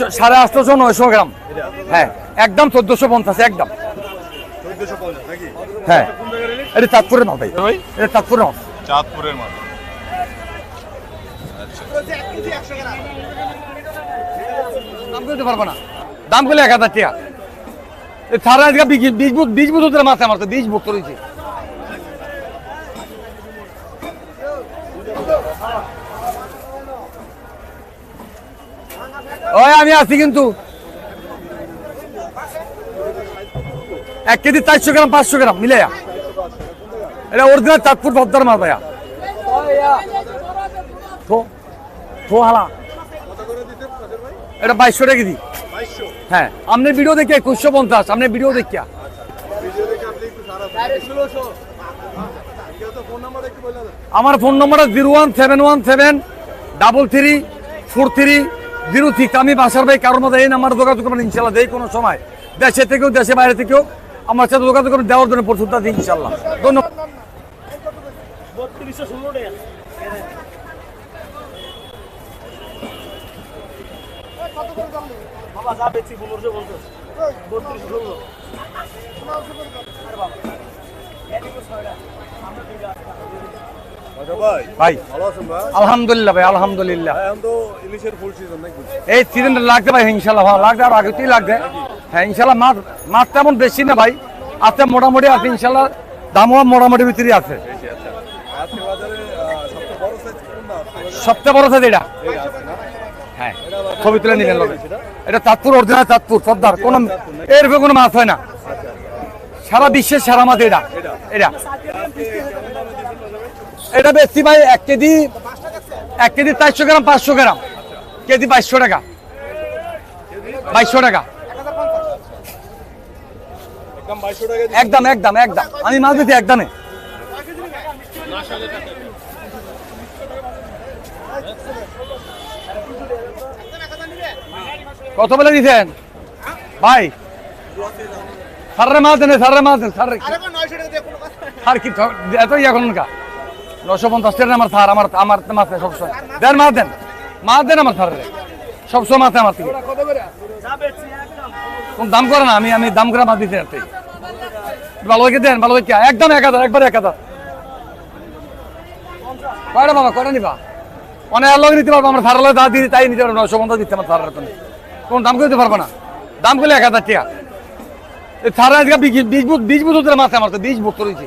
নয়শো সাড়ে আটশোশো নয়শো গ্রাম। হ্যাঁ একদম চোদ্দশো পঞ্চাশ একদম। হ্যাঁ। এটা চাঁদপুরের মাল ভাই। এটা চাঁদপুরের মাল। চাঁদপুরের মাল। দাম করতে পারব না। দাম করলে এক হাজার টাকা। সারা আজকে বিশ বুধ বিশ বুধের মাছ আমার তো বিশ বুধ করেছি ওই, আমি আছি কিন্তু। এক কেজি চারশো গ্রাম, পাঁচশো গ্রাম মিলে এটা অরিজিনাল চাঁদপুর পদ্মার মাছ ভাইয়া। এটা বাইশশো টাকা কেজি। হ্যাঁ আপনি ভিডিও দেখে একুশশো পঞ্চাশ, আপনি ভিডিও দেখিয়া। আমার phone number zero one seven one seven double three four three six আমি বাসার ভাই কারোর মধ্যে এই নাম্বার যোগাযোগ করবেন ইনশাল্লাহ দেই কোনো সময়। দেশে থেকেও, দেশে বাইরে থেকেও আমার সাথে যোগাযোগ করবেন দেওয়ার জন্য প্রস্তুত আছি ইনশাল্লাহ। ধন্যবাদ। আচ্ছা ভাই। ভাই। আলহামদুলিল্লাহ ভাই আলহামদুলিল্লাহ। এই সিজনটা লাগবে ভাই ইনশাল্লাহ ভালো লাগবে আর আগেতেই লাগবে হ্যাঁ ইনশাল্লাহ মাছ মাছ তেমন বেশি না ভাই। মোটামুটি আছে ইনশাল্লাহ দামও মোটামুটি ভিতরে আছে। আচ্ছা সবচেয়ে বড় সাইজ এটা। হ্যাঁ ছবি তুলে লোকে। এটা চাঁদপুর অরিজিনাল চাঁদপুর পদ্মার কোন এরকম কোনো মাছ হয় না। সারা বিশ্বের সারা মাছ এটা। এটা? এটা বেশি ভাই, এক কেজি এক কেজি চারশো গ্রাম, পাঁচশো গ্রাম। কেজি বাইশশো টাকা। বাইশশো টাকা। একদম একদম একদম। আমি মাছ দিচ্ছি একদমে। কত বলে দিচ্ছেন ভাই। সারে মাছ দেন সারে মাছ দেন সারে কি এত কা নশো পঞ্চাশ আমার সার আমার আমার মাছ সবসময় দেন, মাছ দেন। মাছ দেন আমার সবসময় মাছ আমার থেকে। কোন দাম করে না, আমি আমি দাম করে মাছ হয়ে দেন একদম এক হাজার, একবার এক হাজার। কয়টা বাবা, কয়টা নিবা? অনেক আল্লাহ নিতে পারব, আমরা সারালে দা তাই নিতে পারব, নশো পঞ্চাশ দিতে আমার সারার তুমি কোন দাম করে দিতে পারব না। দাম করলে এক হাজার টাকা। সারা আজকে বিশ বিশ ধরে মাছ আমার তো বিশ বুধ করেছি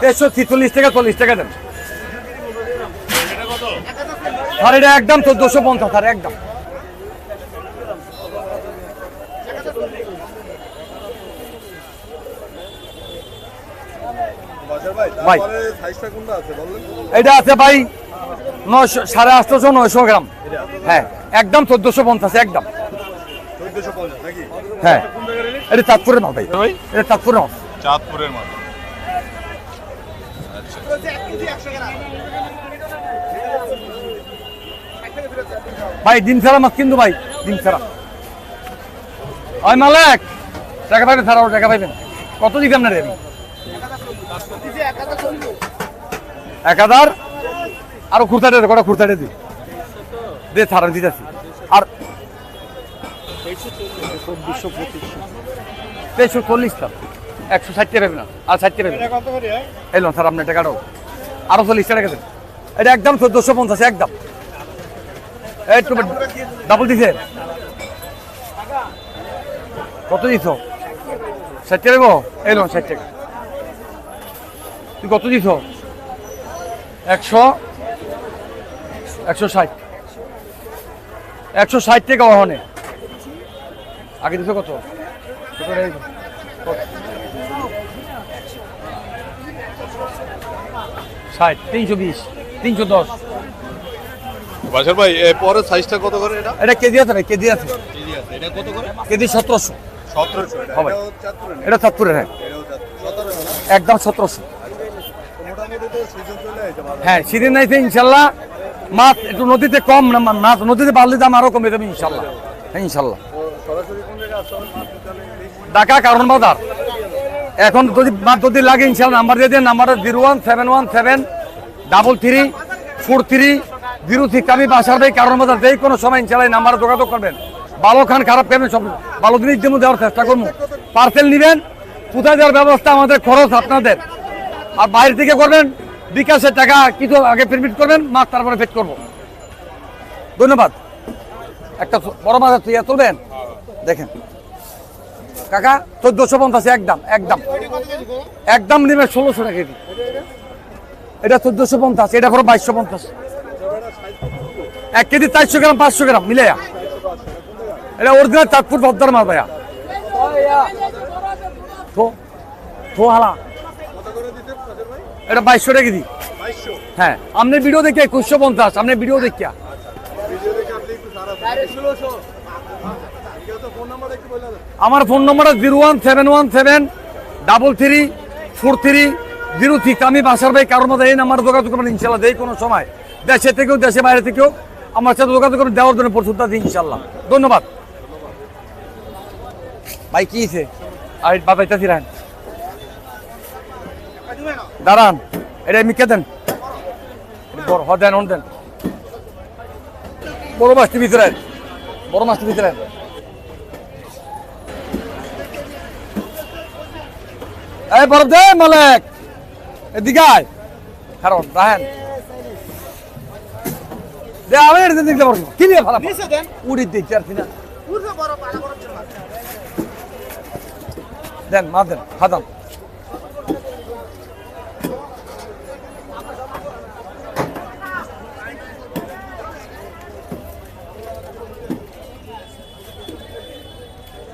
তেইশশো ছিচল্লিশ টাকা চল্লিশ টাকা দেন। আর এটা একদম চোদ্দশো পঞ্চাশ আর একদম। ভাই এটা আছে ভাই নয়শো সাড়ে আটশোশো নয়শো গ্রাম। হ্যাঁ একদম চোদ্দশো পঞ্চাশ একদম। হ্যাঁ এটা চাঁদপুরের মাল ভাই। ভাই? এটা চাঁদপুরের মাল। চাঁদপুরের মাল। ভাই ডিম ছাড়া মাছ কিন্তু ভাই ডিম ছাড়া। মালিক, টাকা পাইবেন ছাড়াও টাকা পাইবেন। কত দিতাম না রে আমি এক হাজার? আরও খুরতাটে কটা খুরতাটে দি। দে, ছাড়া দিতেছি। আর তেইশশো চল্লিশ দাম একশো ষাট টাকা পাবেন আর ষাট টাকা এলো স্যার, আপনার টাকাটাও আরও চল্লিশ টাকা দেন এটা একদম চোদ্দশো পঞ্চাশ, একদম। এই ডাবল দিছে। কত দিছ? ষাট টাকা দেবো এলো ষাট টাকা। তুই কত দিছ? একশো একশো ষাট। একশো ষাট টাকা ওখানে। আগে দিছ কত? ষাট তিনশো বিশ তিনশো দশ। বাসার ভাই পরের সাইজটা কত করে এটা? এটা কেজি আছে ভাই কেজি আছে। কেজি আছে। এটা কত করে? কেজি সতেরোশো। সতেরোশো। হবে। না? এটা চাঁদপুরের হ্যাঁ। না? একদম সতেরোশো। সিজন বাজারে। হ্যাঁ সিদিন নাইছে ইনশাল্লাহ। মাছ একটু নদীতে কম না মাছ নদীতে বাড়লে দাম আরও কমে যাবে ইনশাল্লাহ। হ্যাঁ ইনশাল্লাহ। ঢাকা কারণ বাজার। এখন যদি যদি লাগে ইনশাল্লাহ নাম্বার দিয়ে দেন। Number zero one seven one seven double three four three zero six. আমি বাসার ভাই কারণ বাজার যেই কোনো সময় ইনশাল্লাহ নাম্বারে যোগাযোগ করবেন। ভালো খান, খারাপ খাবেন সব ভালো জিনিস যেমন দেওয়ার চেষ্টা করব। পার্সেল নেবেন কোথায় দেওয়ার ব্যবস্থা আমাদের খরচ আপনাদের। আর বাইরে থেকে করবেন, বিকাশের টাকা কিছু আগে পেমেন্ট করবেন মাছ তারপরে পেট করব। ধন্যবাদ। একটা বড় মাছ আছে তুলবেন? দেখেন। কাকা, চোদ্দশো পঞ্চাশ, একদম একদম। একদম নেবে ষোলোশো টাকা কেজি। এটা চোদ্দশো পঞ্চাশ, এটা পরে বাইশশো পঞ্চাশ। এক কেজি চারশো গ্রাম, পাঁচশো গ্রাম মিলে এটা অরিজিনাল চাঁদপুর পদ্মার মাছ ভাইয়া। হালা করে? এটা বাইশশো টাকা কেজি। হ্যাঁ আপনি ভিডিও দেখে একুশশো পঞ্চাশ, আপনি ভিডিও দেখিয়া। আমার phone number zero one seven one seven double three four three zero six আমি বাসার ভাই কারোর মধ্যে এই নাম্বার যোগাযোগ করবেন, ইনশাল্লাহ, যেই কোনো সময়। দেশে থেকেও, দেশে বাইরে থেকেও আমার সাথে যোগাযোগ করবেন, দেওয়ার জন্য প্রস্তুত আছি, ইনশাল্লাহ। ধন্যবাদ। ভাই, কি হয়েছে আর বাবাইতাছি রান দাঁড়ান, এটা মিকে দেন? বড়, হ, দেন, অন দেন। বড় মাছটি ভিতরে বড় মাছটি ভিতরে এই বড় দে মালিক। এদিকে আয়। কারণ রাহেন। দে আমি এটা দেখতে পারব। কি নিয়ে ভালো উড়ি দেখতে পারছি না। দেন মা দেন খাদাম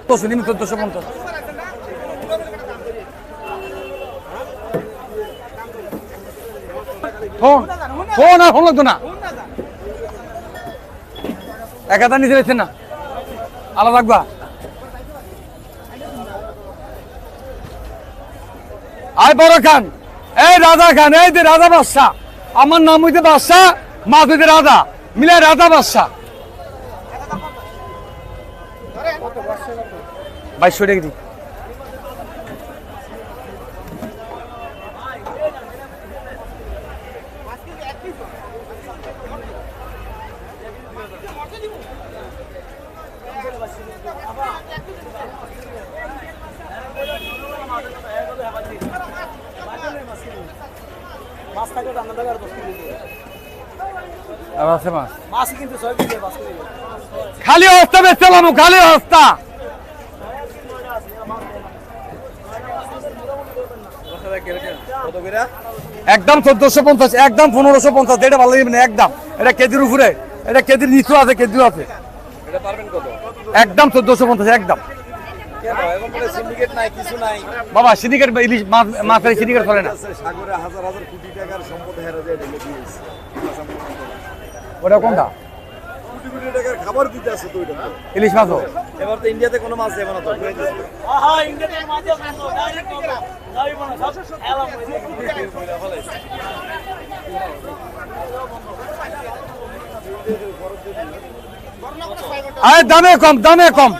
চোদ্দশো নিমি চোদ্দশো পঞ্চাশ ফোন ফোন আর ফোন লাগতো না। না? আলাদা রাখবা। আয় বড় খান। এই রাজা খান, এই যে রাজা বাদশাহ। আমার নাম হইতে বাদশাহ মা হইতে রাজা। মিলে রাজা বাদশাহ। বাইশশো টাকা থাকলে দশ কেজি আর আছে মাছ? মাছ কিন্তু ছয় কেজি পাঁচ কেজি খালি হস্তা বেচলাম খালি করে একদম চোদ্দশো পঞ্চাশ একদম পনেরোশো পঞ্চাশ এটা ভালো লাগবে না একদম। এটা কেজির উপরে এটা কেজির নিচু আছে কেজিও আছে। এটা পারবেন কত? একদম চোদ্দশো পঞ্চাশ একদম। বাবা সিন্ডিকেট ইলিশ মাছ মাছের সিন্ডিকেট চলে না। সাগরে হাজার হাজার কোটি টাকার সম্পদ হেরে যায় ঢেলে দিয়েছে ওটা কোনটা? কোটি কোটি টাকার খাবার দিতে আছে তো ওইটা ইলিশ মাছও? এবার তো ইন্ডিয়াতে কোনো মাছ যাবে না তো আহা ইন্ডিয়াতে মাছ আছে ডাইরেক্ট কত যাইব না সব এলাম আরে দামে কম দামে কম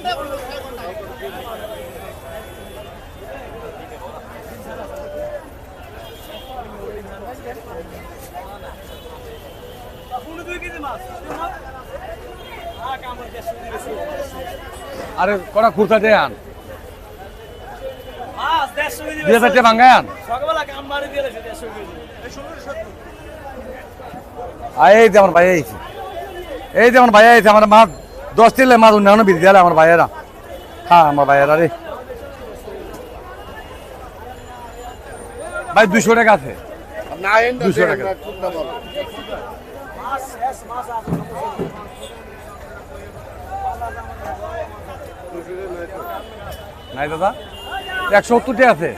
পুরো দুই কেজি মাছ আ কামড় দেড়শো কেজি বেশি আরে কটা খুরসা দিয়ে আন। মাছ দেড়শো কেজি দুই হাজার টাকা ভাঙ্গায় আন। এই যে আমার ভাই আইছে এই যে আমার ভাই আইছে আমার মাছ দশ তিলে মাছ অন্যান্য বিধি দিলে আমার ভাইয়েরা। হ্যাঁ আমার ভাইয়েরা রে। ভাই দুশো টাকা আছে। দুশো টাকা। মাছ মাছ আছে। নাই দাদা? একশো সত্তরটি আছে।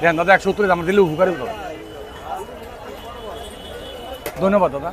দেখেন দাদা একশো সত্তরে আমার দিলে উপকারী ধন্যবাদ দাদা।